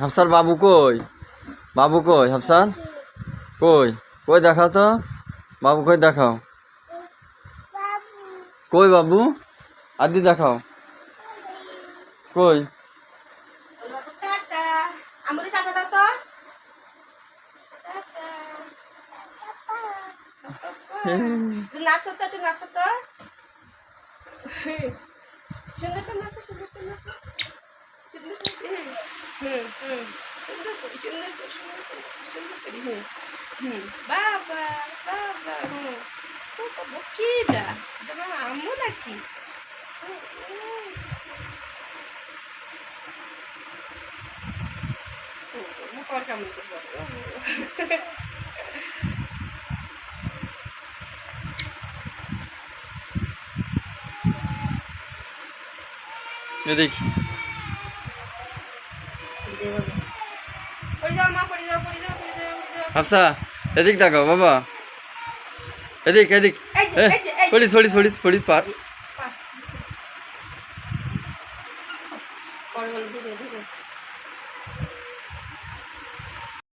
হাফসার বাবু কই? বাবু কই? হাফসান? কই? কই দেখাও তো? বাবু কই দেখাও? কই বাবু? আদি দেখাও। কই? নাচো তো, একটু তো। সুন্দর নাচো সুন্দর নাচো। হুম হুম। সুন্দর করে সুন্দর করে সুন্দর করে সুন্দর করে হুম হুম। বাবা বাবা হুম। তো তো কিটা এটা? আমার আম্মু নাকি। ও, করব এদিক। হাফসা এদিক দেখো বাবা। এদিক এদিক। পড়িস পড়িস পড়িস পড়িস পার। ধীরে